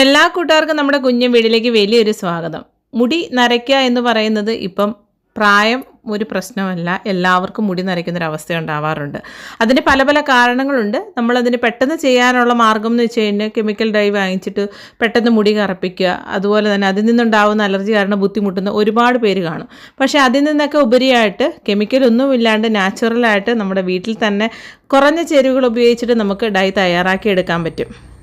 എല്ലാ കൂട്ടുകാർക്കും നമ്മുടെ കുഞ്ഞു വീടിലേക്ക് വലിയൊരു സ്വാഗതം. മുടി നരയ്ക്കുക എന്ന് പറയുന്നത് ഇപ്പം പ്രായം ഒരു പ്രശ്നമല്ല. എല്ലാവർക്കും മുടി നരയ്ക്കുന്നൊരവസ്ഥ ഉണ്ടാവാറുണ്ട്. അതിന് പല പല കാരണങ്ങളുണ്ട്. നമ്മളതിന് പെട്ടെന്ന് ചെയ്യാനുള്ള മാർഗം എന്ന് വെച്ച് കഴിഞ്ഞാൽ കെമിക്കൽ ഡൈ വാങ്ങിച്ചിട്ട് പെട്ടെന്ന് മുടി കറപ്പിക്കുക അതുപോലെ തന്നെ അതിൽ നിന്നുണ്ടാവുന്ന അലർജി കാരണം ബുദ്ധിമുട്ടുന്ന ഒരുപാട് പേര് കാണും. പക്ഷേ അതിൽ നിന്നൊക്കെ ഉപരിയായിട്ട് കെമിക്കലൊന്നും ഇല്ലാണ്ട് നാച്ചുറലായിട്ട് നമ്മുടെ വീട്ടിൽ തന്നെ കുറഞ്ഞ ചേരുവകൾ ഉപയോഗിച്ചിട്ട് നമുക്ക് ഡൈ തയ്യാറാക്കി എടുക്കാൻ പറ്റും.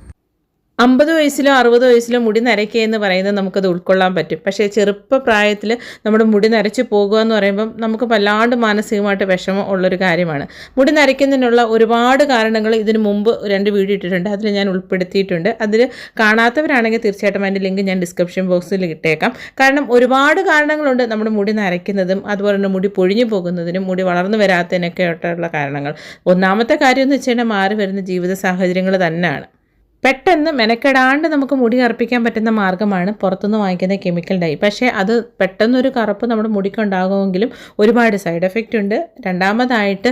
അമ്പത് വയസ്സിലോ അറുപത് വയസ്സിലോ മുടി നരയ്ക്കുക എന്ന് പറയുന്നത് നമുക്കത് ഉൾക്കൊള്ളാൻ പറ്റും. പക്ഷേ ചെറുപ്പ പ്രായത്തിൽ നമ്മുടെ മുടി നരച്ച് പോകുക എന്ന് പറയുമ്പം നമുക്ക് വല്ലാണ്ട് മാനസികമായിട്ട് വിഷമം ഉള്ളൊരു കാര്യമാണ്. മുടി നരയ്ക്കുന്നതിനുള്ള ഒരുപാട് കാരണങ്ങൾ ഇതിന് മുമ്പ് രണ്ട് വീഡിയോ ഇട്ടിട്ടുണ്ട്. അതിൽ ഞാൻ ഉൾപ്പെടുത്തിയിട്ടുണ്ട്. അതിൽ കാണാത്തവരാണെങ്കിൽ തീർച്ചയായിട്ടും അതിന്റെ ലിങ്ക് ഞാൻ ഡിസ്ക്രിപ്ഷൻ ബോക്സിൽ ഇട്ടേക്കാം. കാരണം ഒരുപാട് കാരണങ്ങളുണ്ട് നമ്മുടെ മുടി നരയ്ക്കുന്നതും അതുപോലെ തന്നെ മുടി പൊഴിഞ്ഞു പോകുന്നതിനും മുടി വളർന്നു വരാത്തതിനൊക്കെ ആയിട്ടുള്ള കാരണങ്ങൾ. ഒന്നാമത്തെ കാര്യം എന്ന് വെച്ച് കഴിഞ്ഞാൽ മാറി വരുന്ന ജീവിത സാഹചര്യങ്ങൾ തന്നെയാണ് പെട്ടെന്ന് മെനക്കെടാണ്ട് നമുക്ക് മുടി കറുപ്പിക്കാൻ പറ്റുന്ന മാർഗമാണ് പുറത്തുനിന്ന് വാങ്ങിക്കുന്ന കെമിക്കൽ ഡൈ. പക്ഷേ അത് പെട്ടെന്നൊരു കറുപ്പ് നമ്മുടെ മുടിക്കുണ്ടാകുമെങ്കിലും ഒരുപാട് സൈഡ് എഫക്റ്റ് ഉണ്ട്. രണ്ടാമതായിട്ട്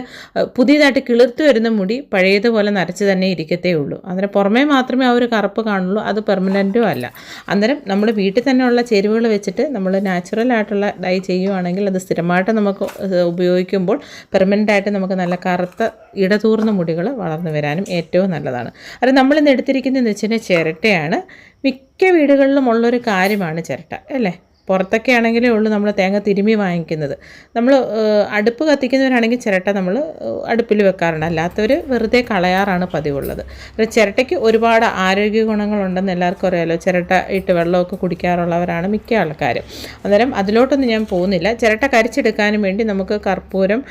പുതിയതായിട്ട് കിളിർത്ത് വരുന്ന മുടി പഴയതുപോലെ നരച്ച് തന്നെ ഇരിക്കത്തേ ഉള്ളൂ. അന്നേരം പുറമേ മാത്രമേ ആ ഒരു കറുപ്പ് കാണുള്ളൂ അത് പെർമനന്റും അല്ല. അന്നേരം നമ്മൾ വീട്ടിൽ തന്നെയുള്ള ചേരുവകൾ വെച്ചിട്ട് നമ്മൾ നാച്ചുറൽ ആയിട്ടുള്ള ഡൈ ചെയ്യുവാണെങ്കിൽ അത് സ്ഥിരമായിട്ട് നമുക്ക് ഉപയോഗിക്കുമ്പോൾ പെർമനന്റ് ആയിട്ട് നമുക്ക് നല്ല കറുത്ത ഇടതൂർന്ന മുടികൾ വളർന്നു വരാനും ഏറ്റവും നല്ലതാണ്. അത് നമ്മളിന്ന് എടുത്തിരിക്കുന്നതെന്ന് വെച്ച് വെച്ചാൽ ചിരട്ടയാണ്. മിക്ക വീടുകളിലും ഉള്ളൊരു കാര്യമാണ് ചിരട്ട അല്ലേ? പുറത്തൊക്കെ ആണെങ്കിലേ ഉള്ളൂ നമ്മൾ തേങ്ങ തിരുമ്മി വാങ്ങിക്കുന്നത്. നമ്മൾ അടുപ്പ് കത്തിക്കുന്നവരാണെങ്കിൽ ചിരട്ട നമ്മൾ അടുപ്പിൽ വെക്കാറുണ്ട്. അല്ലാത്തവർ വെറുതെ കളയാറാണ് പതിവുള്ളത്. അപ്പോൾ ചിരട്ടയ്ക്ക് ഒരുപാട് ആരോഗ്യ ഗുണങ്ങളുണ്ടെന്ന് എല്ലാവർക്കും അറിയാമല്ലോ ചിരട്ട ഇട്ട് വെള്ളമൊക്കെ കുടിക്കാറുള്ളവരാണ് മിക്ക ആൾക്കാരും. അന്നേരം അതിലോട്ടൊന്നും ഞാൻ പോകുന്നില്ല. ചിരട്ട കരിച്ചെടുക്കാനും വേണ്ടി നമുക്ക് കർപ്പൂരം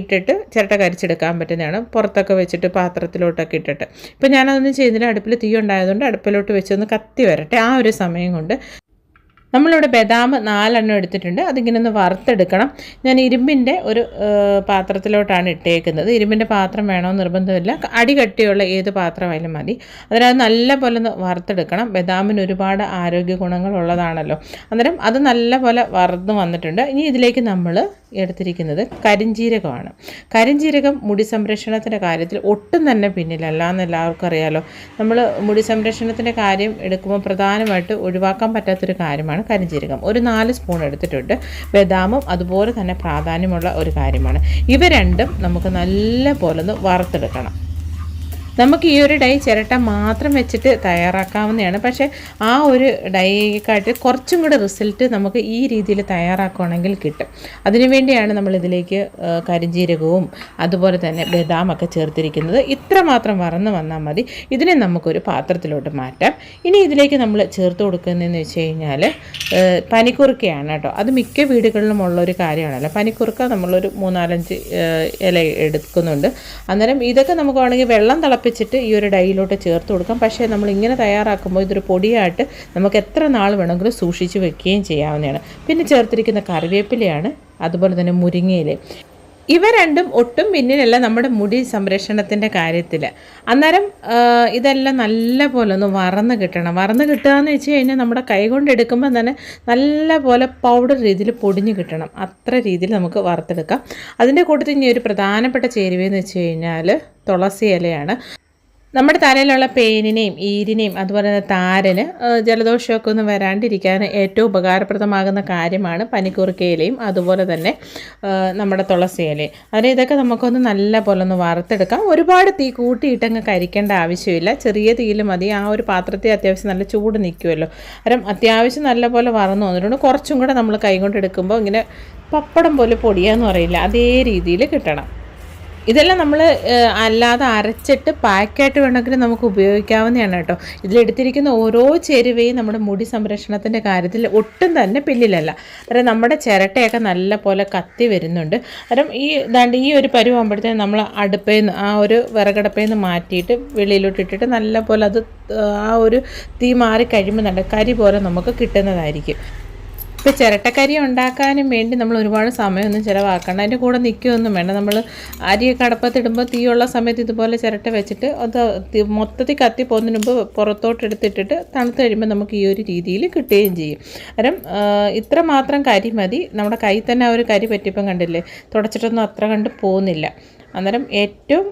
ഇട്ടിട്ട് ചിരട്ട കരിച്ചെടുക്കാൻ പറ്റുന്നതാണ്. പുറത്തൊക്കെ വെച്ചിട്ട് പാത്രത്തിലോട്ടൊക്കെ ഇട്ടിട്ട്. ഇപ്പം ഞാനതൊന്നും ചെയ്യുന്നില്ല. അടുപ്പിൽ തീ ഉണ്ടായതുകൊണ്ട് അടുപ്പിലോട്ട് വെച്ചൊന്ന് കത്തി വരട്ടെ ആ ഒരു സമയം കൊണ്ട്. നമ്മളിവിടെ ബദാം നാലെണ്ണം എടുത്തിട്ടുണ്ട്. അതിങ്ങനെ ഒന്ന് വറുത്തെടുക്കണം. ഞാൻ ഇരുമ്പിന്റെ ഒരു പാത്രത്തിലോട്ടാണ് ഇട്ടേക്കുന്നത്. ഇരുമ്പിന്റെ പാത്രം വേണമെന്ന് നിർബന്ധമില്ല. അടി കട്ടിയുള്ള ഏത് പാത്രമായാലും മതി. അതിനകത്ത് നല്ല പോലെ ഒന്ന് വറുത്തെടുക്കണം. ബദാമിന് ഒരുപാട് ആരോഗ്യ ഗുണങ്ങളുള്ളതാണല്ലോ. അന്നേരം അത് നല്ല പോലെ വറുത്ത് വന്നിട്ടുണ്ട്. ഇനി ഇതിലേക്ക് നമ്മൾ എടുത്തിരിക്കുന്നത് കരിഞ്ജീരകമാണ് കരിഞ്ജീരകം മുടി സംരക്ഷണത്തിന്റെ കാര്യത്തിൽ ഒട്ടും തന്നെ പിന്നിലല്ല എന്ന് എല്ലാവർക്കും അറിയാലോ. നമ്മൾ മുടി സംരക്ഷണത്തിന്റെ കാര്യം എടുക്കുമ്പോൾ പ്രധാനമായിട്ട് ഒഴിവാക്കാൻ പറ്റാത്തൊരു കാര്യമാണ് കരിഞ്ജീരകം ഒരു നാല് സ്പൂൺ എടുത്തിട്ടുണ്ട്. ബദാമും അതുപോലെ തന്നെ പ്രാധാന്യമുള്ള ഒരു കാര്യമാണ്. ഇവ രണ്ടും നമുക്ക് നല്ല പോലെ ഒന്ന് വറുത്തെടുക്കണം. നമുക്ക് ഈ ഒരു ഡൈ ചിരട്ട മാത്രം വെച്ചിട്ട് തയ്യാറാക്കാവുന്നതാണ്. പക്ഷേ ആ ഒരു ഡൈക്കായിട്ട് കുറച്ചും കൂടെ റിസൾട്ട് നമുക്ക് ഈ രീതിയിൽ തയ്യാറാക്കുകയാണെങ്കിൽ കിട്ടും. അതിനുവേണ്ടിയാണ് കരിഞ്ചീരകവും കരിഞ്ജീരകവും അതുപോലെ തന്നെ ബദാമൊക്കെ ചേർത്തിരിക്കുന്നത്. ഇത്ര മാത്രം വറന്ന് വന്നാൽ മതി. ഇതിനെ നമുക്കൊരു പാത്രത്തിലോട്ട് മാറ്റാം. ഇനി ഇതിലേക്ക് നമ്മൾ ചേർത്ത് കൊടുക്കുന്നതെന്ന് വെച്ച് കഴിഞ്ഞാൽ പനിക്കുറുക്കയാണ് കേട്ടോ. അത് മിക്ക വീടുകളിലും ഉള്ള ഒരു കാര്യമാണല്ലോ. പനിക്കുറുക്ക നമ്മളൊരു മൂന്നാലഞ്ച് ഇല എടുക്കുന്നുണ്ട്. അന്നേരം ഇതൊക്കെ നമുക്ക് വേണമെങ്കിൽ വെള്ളം തിളപ്പിച്ചിട്ട് ഈ ഒരു ഡൈയിലോട്ട് ചേർത്ത് കൊടുക്കാം. പക്ഷേ നമ്മൾ ഇങ്ങനെ തയ്യാറാക്കുമ്പോൾ ഇതൊരു പൊടിയായിട്ട് നമുക്ക് എത്ര നാൾ വേണമെങ്കിലും സൂക്ഷിച്ച് വെക്കുകയും ചെയ്യാവുന്നതാണ്. പിന്നെ ചേർത്തിരിക്കുന്ന കറിവേപ്പിലയാണ് അതുപോലെ തന്നെ മുരിങ്ങയില. ഇവ രണ്ടും ഒട്ടും പിന്നിലല്ല നമ്മുടെ മുടി സംരക്ഷണത്തിന്റെ കാര്യത്തിൽ അന്നേരം ഇതെല്ലാം നല്ല പോലെ ഒന്ന് വറന്ന് കിട്ടണം. വറന്ന് കിട്ടുക എന്ന് വെച്ച് കഴിഞ്ഞാൽ നമ്മുടെ കൈ കൊണ്ട് എടുക്കുമ്പോൾ തന്നെ നല്ല പോലെ പൗഡർ രീതിയിൽ പൊടിഞ്ഞ് കിട്ടണം. അത്ര രീതിയിൽ നമുക്ക് വറുത്തെടുക്കാം. അതിന്റെ കൂട്ടത്തിൽ ഇനി ഒരു പ്രധാനപ്പെട്ട ചേരുവയെന്ന് വെച്ച് കഴിഞ്ഞാൽ തുളസി ഇലയാണ്. നമ്മുടെ തലയിലുള്ള പെയിനിനെയും ഈരിനെയും അതുപോലെ തന്നെ താരന് ജലദോഷമൊക്കെ ഒന്ന് വരാണ്ടിരിക്കാൻ ഏറ്റവും ഉപകാരപ്രദമാകുന്ന കാര്യമാണ് പനിക്കുറുക്കയിലയും അതുപോലെ തന്നെ നമ്മുടെ തുളസി ഇലയും അതിന് ഇതൊക്കെ നമുക്കൊന്ന് നല്ല പോലെ ഒന്ന് വറുത്തെടുക്കാം. ഒരുപാട് തീ കൂട്ടിയിട്ടങ്ങ് കരിക്കേണ്ട ആവശ്യമില്ല. ചെറിയ തീയിൽ മതി. ആ ഒരു പാത്രത്തെ അത്യാവശ്യം നല്ല ചൂട് നിൽക്കുമല്ലോ. കാരണം അത്യാവശ്യം നല്ല പോലെ വറന്നു വന്നിട്ടുണ്ട്. കുറച്ചും കൂടെ നമ്മൾ കൈ കൊണ്ട് എടുക്കുമ്പോൾ ഇങ്ങനെ പപ്പടം പോലെ പൊടിയാന്ന് പറയില്ല. അതേ രീതിയിൽ കിട്ടണം. ഇതെല്ലാം നമ്മൾ അല്ലാതെ അരച്ചിട്ട് പാക്കായിട്ട് വേണമെങ്കിൽ നമുക്ക് ഉപയോഗിക്കാവുന്നതാണ് കേട്ടോ. ഇതിലെടുത്തിരിക്കുന്ന ഓരോ ചേരുവയും നമ്മുടെ മുടി സംരക്ഷണത്തിന്റെ കാര്യത്തിൽ ഒട്ടും തന്നെ പിന്നിലല്ല. അതായത് നമ്മുടെ ചിരട്ടയൊക്കെ നല്ല പോലെ കത്തി വരുന്നുണ്ട്. കാരണം ഈ ദാണ്ട് ഈ ഒരു പരുവാകുമ്പോഴത്തേക്കും നമ്മൾ അടുപ്പേ നിന്ന് ആ ഒരു വിറകടപ്പയിൽ നിന്ന് മാറ്റിയിട്ട് വെളിയിലോട്ട് ഇട്ടിട്ട് നല്ല പോലെ അത് ആ ഒരു തീ മാറി കഴിയുമ്പോൾ നല്ല കരി പോലെ നമുക്ക് കിട്ടുന്നതായിരിക്കും. ഇപ്പോൾ ചിരട്ടക്കരി ഉണ്ടാക്കാനും വേണ്ടി നമ്മൾ ഒരുപാട് സമയമൊന്നും ചിലവാക്കണം അതിന്റെ കൂടെ നിൽക്കുകയൊന്നും വേണ്ട. നമ്മൾ അരിയൊക്കെ അടപ്പത്തിടുമ്പോൾ തീയുള്ള സമയത്ത് ഇതുപോലെ ചിരട്ട വെച്ചിട്ട് അത് മൊത്തത്തിൽ കത്തി പോകുന്നതിന് മുമ്പ് പുറത്തോട്ട് എടുത്തിട്ടിട്ട് തണുത്ത് കഴിയുമ്പോൾ നമുക്ക് ഈ ഒരു രീതിയിൽ കിട്ടുകയും ചെയ്യും. കാരണം ഇത്ര മാത്രം കരി മതി. നമ്മുടെ കൈ തന്നെ ആ ഒരു കരി പറ്റിയപ്പം കണ്ടില്ലേ? തുടച്ചിട്ടൊന്നും അത്ര കണ്ട് പോകുന്നില്ല. അന്നേരം ഏറ്റവും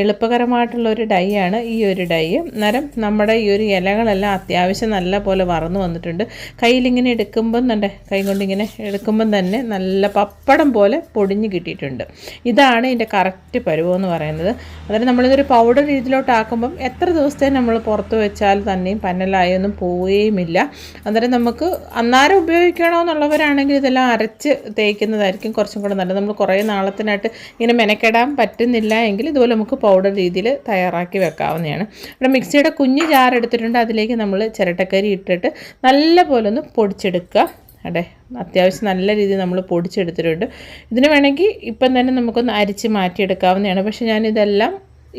എളുപ്പകരമായിട്ടുള്ളൊരു ഡൈ ആണ് ഈ ഒരു ഡൈ. അന്നേരം നമ്മുടെ ഈ ഒരു ഇലകളെല്ലാം അത്യാവശ്യം നല്ല പോലെ വറന്നു വന്നിട്ടുണ്ട്. കയ്യിലിങ്ങനെ എടുക്കുമ്പം തന്നെ കൈ കൊണ്ടിങ്ങനെ എടുക്കുമ്പം തന്നെ നല്ല പപ്പടം പോലെ പൊടിഞ്ഞ് കിട്ടിയിട്ടുണ്ട്. ഇതാണ് ഇതിന്റെ കറക്റ്റ് പരുവെന്ന് പറയുന്നത്. അതായത് നമ്മളിതൊരു പൗഡർ രീതിയിലോട്ടാക്കുമ്പം എത്ര ദിവസത്തെ നമ്മൾ പുറത്ത് വെച്ചാൽ തന്നെയും പന്നലായൊന്നും പോവുകയുമില്ല. അന്നേരം നമുക്ക് അന്നാരം ഉപയോഗിക്കണമെന്നുള്ളവരാണെങ്കിൽ ഇതെല്ലാം അരച്ച് തേക്കുന്നതായിരിക്കും കുറച്ചും കൂടെ നല്ലത്. നമ്മൾ കുറേ നാളത്തിനായിട്ട് ഇങ്ങനെ മെനക്കെടാൻ പറ്റുന്നില്ല എങ്കിൽ ഇതുപോലെ നമുക്ക് പൗഡർ രീതിയിൽ തയ്യാറാക്കി വെക്കാവുന്നതാണ്. ഇവിടെ മിക്സിയുടെ കുഞ്ഞ് ജാർ എടുത്തിട്ടുണ്ട്. അതിലേക്ക് നമ്മൾ ചിരട്ടക്കരി ഇട്ടിട്ട് നല്ല പോലെ ഒന്ന് പൊടിച്ചെടുക്കുക. അതെ അത്യാവശ്യം നല്ല രീതിയിൽ നമ്മൾ പൊടിച്ചെടുത്തിട്ടുണ്ട്. ഇതിന് വേണമെങ്കിൽ ഇപ്പം തന്നെ നമുക്കൊന്ന് അരിച്ച് മാറ്റിയെടുക്കാവുന്നതാണ്. പക്ഷേ ഞാനിതെല്ലാം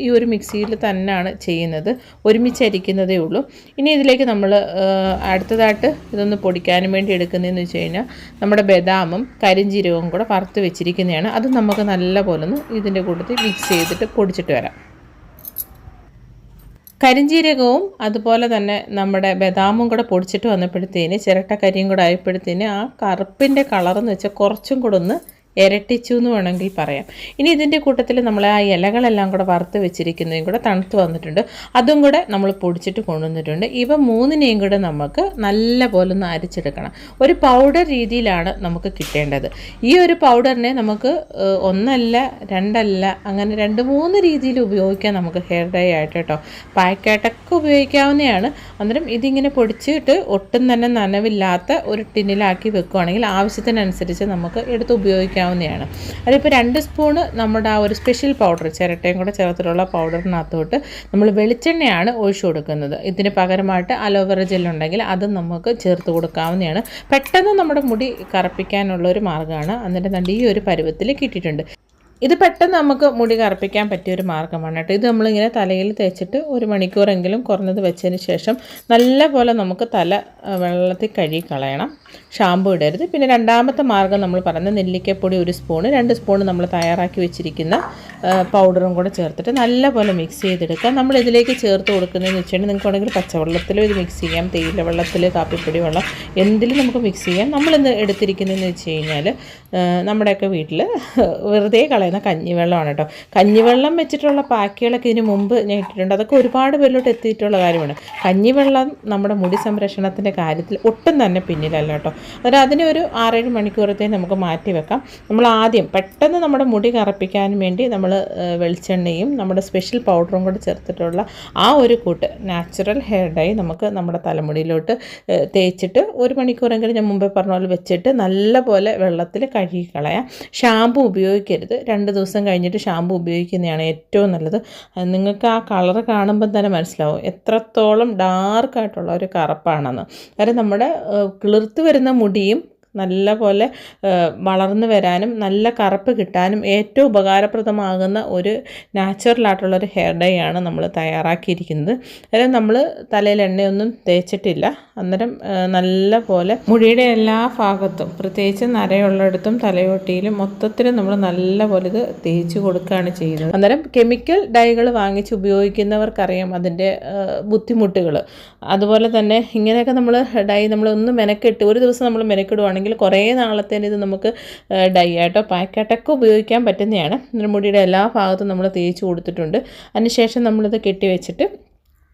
ഈ ഒരു മിക്സിയിൽ തന്നെയാണ് ചെയ്യുന്നത്. ഒരുമിച്ച് അരിക്കുന്നതേ ഉള്ളൂ. ഇനി ഇതിലേക്ക് നമ്മൾ അടുത്തതായിട്ട് ഇതൊന്ന് പൊടിക്കാനും വേണ്ടി എടുക്കുന്നതെന്ന് വെച്ച് കഴിഞ്ഞാൽ നമ്മുടെ ബദാമും കരിഞ്ജീരകവും കൂടെ വറുത്ത് വെച്ചിരിക്കുന്നതാണ്. അത് നമുക്ക് നല്ല പോലെ ഒന്ന് ഇതിന്റെ കൂട്ടത്തിൽ മിക്സ് ചെയ്തിട്ട് പൊടിച്ചിട്ട് വരാം. കരിഞ്ജീരകവും അതുപോലെ തന്നെ നമ്മുടെ ബദാമും കൂടെ പൊടിച്ചിട്ട് വന്നപ്പോഴത്തേന് ചിരട്ടക്കരിയും കൂടെ ആയപ്പോഴത്തേന് ആ കറുപ്പിന്റെ കളറെന്ന് വെച്ചാൽ കുറച്ചും കൂടെ ഒന്ന് ഇരട്ടിച്ചു എന്ന് വേണമെങ്കിൽ പറയാം. ഇനി ഇതിന്റെ കൂട്ടത്തിൽ നമ്മൾ ആ ഇലകളെല്ലാം കൂടെ വറുത്ത് വെച്ചിരിക്കുന്നതും കൂടെ തണുത്ത് വന്നിട്ടുണ്ട്. അതും കൂടെ നമ്മൾ പൊടിച്ചിട്ട് കൊണ്ടുവന്നിട്ടുണ്ട്. ഇവ മൂന്നിനെയും കൂടെ നമുക്ക് നല്ല പോലെ ഒന്ന് അരിച്ചെടുക്കണം. ഒരു പൗഡർ രീതിയിലാണ് നമുക്ക് കിട്ടേണ്ടത്. ഈ ഒരു പൗഡറിനെ നമുക്ക് ഒന്നല്ല രണ്ടല്ല അങ്ങനെ രണ്ട് മൂന്ന് രീതിയിൽ ഉപയോഗിക്കാം നമുക്ക് ഹെയർ ഡൈ ആയിട്ട് കേട്ടോ പാക്കായിട്ടൊക്കെ ഉപയോഗിക്കാവുന്നതാണ്. അന്നേരം ഇതിങ്ങനെ പൊടിച്ചിട്ട് ഒട്ടും തന്നെ നനവില്ലാത്ത ഒരു ടിന്നിലാക്കി വെക്കുകയാണെങ്കിൽ ആവശ്യത്തിനനുസരിച്ച് നമുക്ക് എടുത്ത് ഉപയോഗിക്കാവുന്നതാണ് അതിപ്പോൾ രണ്ട് സ്പൂണ് നമ്മുടെ ആ ഒരു സ്പെഷ്യൽ പൗഡർ ചിരട്ടയും കൂടെ ചേർത്തിട്ടുള്ള പൗഡറിനകത്തോട്ട് നമ്മൾ വെളിച്ചെണ്ണയാണ് ഒഴിച്ചു കൊടുക്കുന്നത്. ഇതിന് പകരമായിട്ട് അലോവേറ ജെല്ലുണ്ടെങ്കിൽ അത് നമുക്ക് ചേർത്ത് കൊടുക്കാവുന്നതാണ്. പെട്ടെന്ന് നമ്മുടെ മുടി കറപ്പിക്കാനുള്ള ഒരു മാർഗമാണ്. എന്നിട്ട് ഈ ഒരു പരുവത്തിൽ കിട്ടിയിട്ടുണ്ട്. ഇത് പെട്ടെന്ന് നമുക്ക് മുടി കറുപ്പിക്കാൻ പറ്റിയ ഒരു മാർഗമാണ് കേട്ടോ. ഇത് നമ്മളിങ്ങനെ തലയിൽ തേച്ചിട്ട് ഒരു മണിക്കൂറെങ്കിലും കുറഞ്ഞത് വെച്ചതിന് ശേഷം നല്ല പോലെ നമുക്ക് തല വെള്ളത്തിൽ കഴുകി കളയണം. ഷാമ്പു ഇടരുത്. പിന്നെ രണ്ടാമത്തെ മാർഗം നമ്മൾ പറഞ്ഞ നെല്ലിക്കപ്പൊടി ഒരു സ്പൂൺ രണ്ട് സ്പൂൺ നമ്മൾ തയ്യാറാക്കി വെച്ചിരിക്കുന്ന പൗഡറും കൂടെ ചേർത്തിട്ട് നല്ല പോലെ മിക്സ് ചെയ്തെടുക്കുക. നമ്മൾ ഇതിലേക്ക് ചേർത്ത് കൊടുക്കുന്നതെന്ന് വെച്ചിട്ടുണ്ടെങ്കിൽ നിങ്ങൾക്ക് വേണമെങ്കിൽ പച്ചവെള്ളത്തിലും ഇത് മിക്സ് ചെയ്യാം. തേയില വെള്ളത്തിൽ കാപ്പിപ്പൊടി വെള്ളം എന്തിലും നമുക്ക് മിക്സ് ചെയ്യാം. നമ്മളിന്ന് എടുത്തിരിക്കുന്നതെന്ന് വെച്ച് കഴിഞ്ഞാൽ നമ്മുടെയൊക്കെ വീട്ടിൽ വെറുതെ കളയുന്ന കഞ്ഞിവെള്ളമാണ് കേട്ടോ. കഞ്ഞിവെള്ളം വെച്ചിട്ടുള്ള പാക്കുകളൊക്കെ ഇതിന് മുമ്പ് ഞാൻ ഇട്ടിട്ടുണ്ട്. അതൊക്കെ ഒരുപാട് പേരിലോട്ട് എത്തിയിട്ടുള്ള കാര്യമാണ്. കഞ്ഞിവെള്ളം നമ്മുടെ മുടി സംരക്ഷണത്തിന്റെ കാര്യത്തിൽ ഒട്ടും തന്നെ പിന്നിലല്ല കേട്ടോ. അതായത് അതിനെ ഒരു ആറേഴ് മണിക്കൂറത്തേക്ക് നമുക്ക് മാറ്റി വെക്കാം. നമ്മൾ ആദ്യം പെട്ടെന്ന് നമ്മുടെ മുടി കറപ്പിക്കാൻ വേണ്ടി നമ്മൾ വെളിച്ചെണ്ണയും നമ്മുടെ സ്പെഷ്യൽ പൗഡറും കൂടെ ചേർത്തിട്ടുള്ള ആ ഒരു കൂട്ട് നാച്ചുറൽ ഹെയർ ഡൈ നമുക്ക് നമ്മുടെ തലമുടിയിലോട്ട് തേച്ചിട്ട് ഒരു മണിക്കൂറെങ്കിലും ഞാൻ മുമ്പേ പറഞ്ഞ പോലെ വെച്ചിട്ട് നല്ല പോലെ വെള്ളത്തിൽ കഴുകി കളയാം. ഷാമ്പു ഉപയോഗിക്കരുത്. രണ്ട് ദിവസം കഴിഞ്ഞിട്ട് ഷാമ്പു ഉപയോഗിക്കുന്നതാണ് ഏറ്റവും നല്ലത്. നിങ്ങൾക്ക് ആ കളർ കാണുമ്പോൾ തന്നെ മനസ്സിലാവും എത്രത്തോളം ഡാർക്കായിട്ടുള്ള ഒരു കറുപ്പാണെന്ന്. കാര്യം നമ്മുടെ കിളിർത്ത് വരുന്ന മുടിയും നല്ല പോലെ വളർന്നു വരാനും നല്ല കറുപ്പ് കിട്ടാനും ഏറ്റവും ഉപകാരപ്രദമാകുന്ന ഒരു നാച്ചുറലായിട്ടുള്ള ഒരു ഹെയർ ഡൈ ആണ് നമ്മൾ തയ്യാറാക്കിയിരിക്കുന്നത്. അതായത് നമ്മൾ തലയിൽ എണ്ണയൊന്നും തേച്ചിട്ടില്ല. അന്നേരം നല്ല പോലെ മുടിയുടെ എല്ലാ ഭാഗത്തും പ്രത്യേകിച്ച് നരയുള്ളിടത്തും തലയോട്ടിയിലും മൊത്തത്തിൽ നമ്മൾ നല്ല പോലെ ഇത് തേച്ച് കൊടുക്കുകയാണ് ചെയ്യുന്നത്. അന്നേരം കെമിക്കൽ ഡൈകൾ വാങ്ങിച്ച് ഉപയോഗിക്കുന്നവർക്കറിയാം അതിന്റെ ബുദ്ധിമുട്ടുകൾ. അതുപോലെ തന്നെ ഇങ്ങനെയൊക്കെ നമ്മൾ ഡൈ നമ്മൾ ഒന്ന് മെനക്കെട്ട് ഒരു ദിവസം നമ്മൾ മെനക്കെടുവാണെങ്കിൽ കുറേ നാളത്തേന് ഇത് നമുക്ക് ഡൈ ആയിട്ടോ പാക്കായിട്ടൊക്കെ ഉപയോഗിക്കാൻ പറ്റുന്നതാണ്. നമ്മുടെ മുടിയുടെ എല്ലാ ഭാഗത്തും നമ്മൾ തേച്ച് കൊടുത്തിട്ടുണ്ട്. അതിനുശേഷം നമ്മളിത് കെട്ടി വെച്ചിട്ട്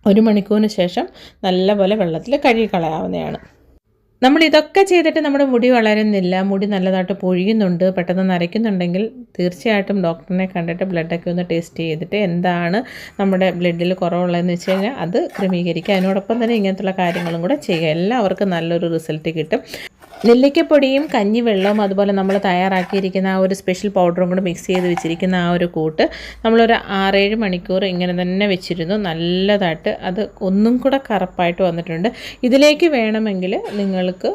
ഒരു മണിക്കൂറിന് ശേഷം നല്ലപോലെ വെള്ളത്തിൽ കഴുകി കളയാവുന്നതാണ് നമ്മൾ ഇതൊക്കെ ചെയ്തിട്ട് നമ്മുടെ മുടി വളരുന്നില്ല. മുടി നല്ലതായിട്ട് പൊഴിയുന്നുണ്ട്. പെട്ടെന്ന് നരയ്ക്കുന്നുണ്ടെങ്കിൽ തീർച്ചയായിട്ടും ഡോക്ടറിനെ കണ്ടിട്ട് ബ്ലഡൊക്കെ ഒന്ന് ടെസ്റ്റ് ചെയ്തിട്ട് എന്താണ് നമ്മുടെ ബ്ലഡിൽ കുറവുള്ളതെന്ന് വെച്ച് കഴിഞ്ഞാൽ അത് ക്രമീകരിക്കുക. അതിനോടൊപ്പം തന്നെ ഇങ്ങനത്തുള്ള കാര്യങ്ങളും കൂടെ ചെയ്യുക. എല്ലാവർക്കും നല്ലൊരു റിസൾട്ട് കിട്ടും. നെല്ലിക്കപ്പൊടിയും കഞ്ഞിവെള്ളവും അതുപോലെ നമ്മൾ തയ്യാറാക്കിയിരിക്കുന്ന ആ ഒരു സ്പെഷ്യൽ പൗഡറും കൂടെ മിക്സ് ചെയ്ത് വെച്ചിരിക്കുന്ന ആ ഒരു കൂട്ട് നമ്മളൊരു ആറേഴ് മണിക്കൂർ ഇങ്ങനെ തന്നെ വെച്ചിരുന്നു. നല്ലതായിട്ട് അത് ഒന്നും കൂടെ കറുപ്പായിട്ട് വന്നിട്ടുണ്ട്. ഇതിലേക്ക് വേണമെങ്കിൽ നിങ്ങൾക്ക്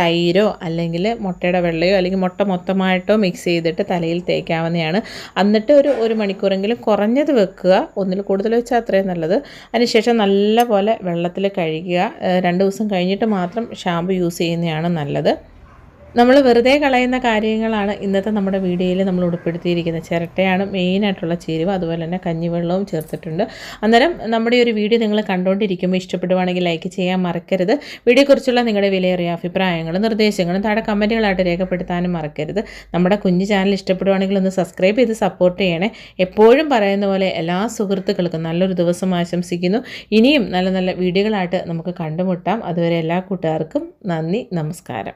തൈരോ അല്ലെങ്കിൽ മുട്ടയുടെ വെള്ളയോ അല്ലെങ്കിൽ മുട്ട മൊത്തമായിട്ടോ മിക്സ് ചെയ്തിട്ട് തലയിൽ തേക്കാവുന്നതാണ്. എന്നിട്ട് ഒരു ഒരു മണിക്കൂറെങ്കിലും കുറഞ്ഞത് വെക്കുക. ഒന്നിൽ കൂടുതൽ വെച്ചാൽ അത്രയും നല്ലത്. അതിനുശേഷം നല്ല പോലെ വെള്ളത്തിൽ കഴുകുക. രണ്ട് ദിവസം കഴിഞ്ഞിട്ട് മാത്രം ഷാമ്പു യൂസ് ചെയ്യുന്നതാണ് നല്ലത്. എന്നുള്ളത് നമ്മൾ വെറുതെ കളയുന്ന കാര്യങ്ങളാണ് ഇന്നത്തെ നമ്മുടെ വീഡിയോയിൽ നമ്മൾ ഉൾപ്പെടുത്തിയിരിക്കുന്നത്. ചിരട്ടയാണ് മെയിനായിട്ടുള്ള ചേരുവ അതുപോലെ തന്നെ കഞ്ഞിവെള്ളവും ചേർത്തിട്ടുണ്ട്. അന്നേരം നമ്മുടെ ഒരു വീഡിയോ നിങ്ങൾ കണ്ടുകൊണ്ടിരിക്കുമ്പോൾ ഇഷ്ടപ്പെടുവാണെങ്കിൽ ലൈക്ക് ചെയ്യാൻ മറക്കരുത്. വീഡിയോക്കുറിച്ചുള്ള നിങ്ങളുടെ വിലയേറിയ അഭിപ്രായങ്ങളും നിർദ്ദേശങ്ങളും താഴെ കമന്റുകളായിട്ട് രേഖപ്പെടുത്താനും മറക്കരുത്. നമ്മുടെ കുഞ്ഞു ചാനൽ ഇഷ്ടപ്പെടുവാണെങ്കിൽ ഒന്ന് സബ്സ്ക്രൈബ് ചെയ്ത് സപ്പോർട്ട് ചെയ്യണേ. എപ്പോഴും പറയുന്ന പോലെ എല്ലാ സുഹൃത്തുക്കൾക്കും നല്ലൊരു ദിവസം ആശംസിക്കുന്നു. ഇനിയും നല്ല നല്ല വീഡിയോകളായിട്ട് നമുക്ക് കണ്ടുമുട്ടാം. അതുവരെ എല്ലാ കൂട്ടുകാർക്കും നന്ദി നമസ്കാരം.